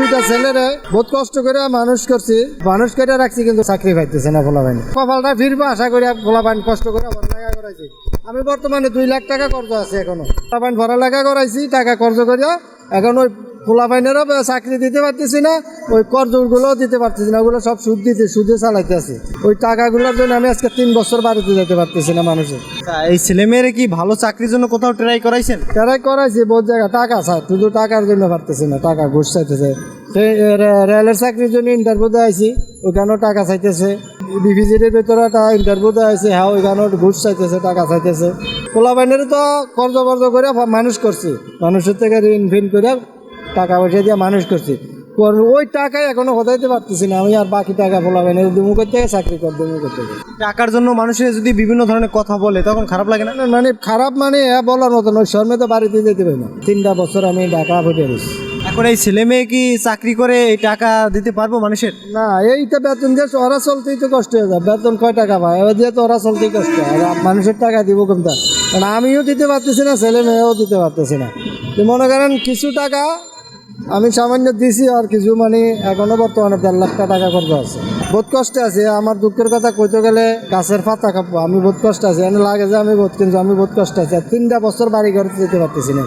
দুইটা ছেলেরে বহুত কষ্ট করে মানুষ করছি। মানুষ কেটে রাখছি কিন্তু চাকরি পাইতেছে না ফোলা বাইন কপালটা ফিরবো আশা করি ফোলা বাইন কষ্ট করে পড়ালেখা করাইছি। আমি বর্তমানে দুই লাখ টাকা কর্জ আছে এখনও। ফোলা ভরা পড়ালেখা করাইছি, টাকা কর্জ করিয়া এখন ওই ফোলা বাইনেরও চাকরি দিতে পারতেছি না ওই কর্জগুলোও দিতে পারতেছি না ওগুলো সব সুদ দিতে সুদে চালাইতে আছে। ওই টাকাগুলোর জন্য আমি আজকে তিন বছর বাড়িতে যেতে পারতেছি না মানুষের। এই ছেলে মেয়েরা কি ভালো চাকরির জন্য কোথাও ট্রাই করাইছেন? ট্রাই করাইছি বহুত জায়গা টাকা চায় শুধু টাকার জন্য পারতেছি না টাকা ঘুষ চাইতেছে। রেলের চাকরির জন্য ইন্টারভিউ দেওয়াইছি ওখানেও টাকা চাইতেছে। ডিভিজিটের ভেতরে একটা ইন্টারভিউ দেওয়াইছি হ্যাঁ ওইখানেও ঘুষ চাইতেছে টাকা চাইতেছে। পোলা বাইনের তো কর্জ বর্জ করে মানুষ করছি। মানুষের থেকে ঋণ ফিন করে টাকা পয়সা দিয়ে মানুষ করছি। কর- ওই টাকাই এখনও হতাইতে পারতেছি না। আমি আর বাকি টাকা পোলা বাইনের দুমু করতে চাকরি কর দুমু করতে টাকার জন্য মানুষের যদি বিভিন্ন ধরনের কথা বলে তখন খারাপ লাগে না? মানে খারাপ মানে বলার মতো নয় শর্মে তো বাড়িতে যেতে পারি না। তিনটা বছর আমি ঢাকা ভরে গেছি এখন এই ছেলে মেয়ে কি চাকরি করে এই টাকা দিতে পারব মানুষের? না, এইটা বেতন দিয়ে ওরা চলতেই তো কষ্ট হয়ে যায়। বেতন কয় টাকা পায়? এবার দিয়ে তো ওরা চলতেই কষ্ট মানুষের টাকা দিব কোনটা? কারণ আমিও দিতে পারতেছি না, ছেলে মেয়েও দিতে পারতেছি না। মনে করেন, কিছু টাকা আমি সামান্য দিছি আর কিছু মানে এখনও বর্তমানে দেড় লাখ টাকা করতে আছে। বহুত কষ্টে আছে। আমার দুঃখের কথা কইতে গেলে গাছের পাতা খাব আমি বহুত কষ্ট আছি। এনে লাগে যে আমি বহুত কিন্তু আমি বহুত কষ্ট আছি। তিনটা বছর বাড়ি ঘরে যেতে পারতেছি না।